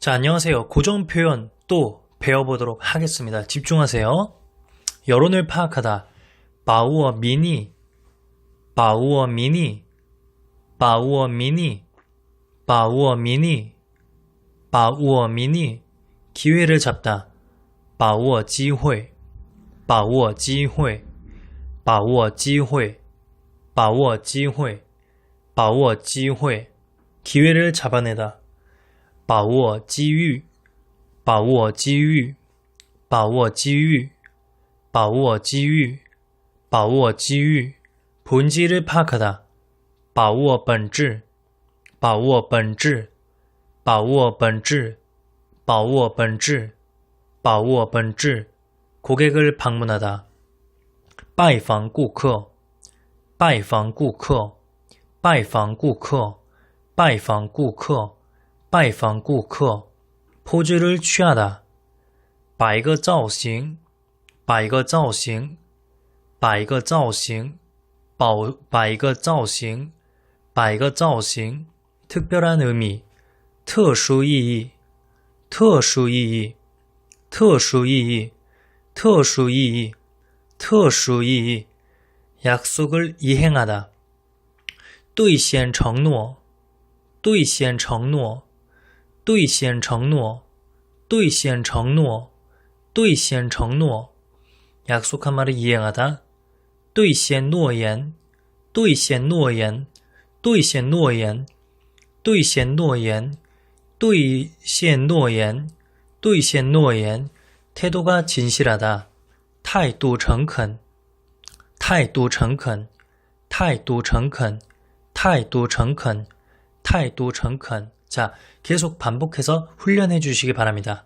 자, 안녕하세요. 고정 표현 또 배워보도록 하겠습니다. 집중하세요. 여론을 파악하다. 바우어 미니, 바우어 미니, 바우어 미니, 바우어 미니, 바우어 미니. 기회를 잡다. 바우어 지회, 바우어 지회, 바우어 지회, 바우어 지회, 바우어 지회. 기회를 잡아내다. 把握机遇，把握机遇，把握机遇，把握机遇，把握机遇。본질을파악하다，把握本质，把握本质，把握本质，把握本质，把握本质。고객을방문하다，拜访顾客，拜访顾客，拜访顾客，拜访顾客。 拜访顾客，포즈를취하다摆个造型，摆个造型，摆个造型，摆摆个造型，摆个造型。特别한의 미， 特殊意义，特殊意义，特殊意义，特殊意义，特殊意义。약속을이행하 다， 兑现承诺，兑现承诺。 兑现承诺，兑现承诺，兑现承诺。약속한말을이행하 다， 兑现诺言，兑现诺言，兑现诺言，兑现诺言，兑现诺言，兑现诺言。태도가진실하 다， 态度诚恳，态度诚恳，态度诚恳，态度诚恳，态度诚恳。 자, 계속 반복해서 훈련해 주시기 바랍니다.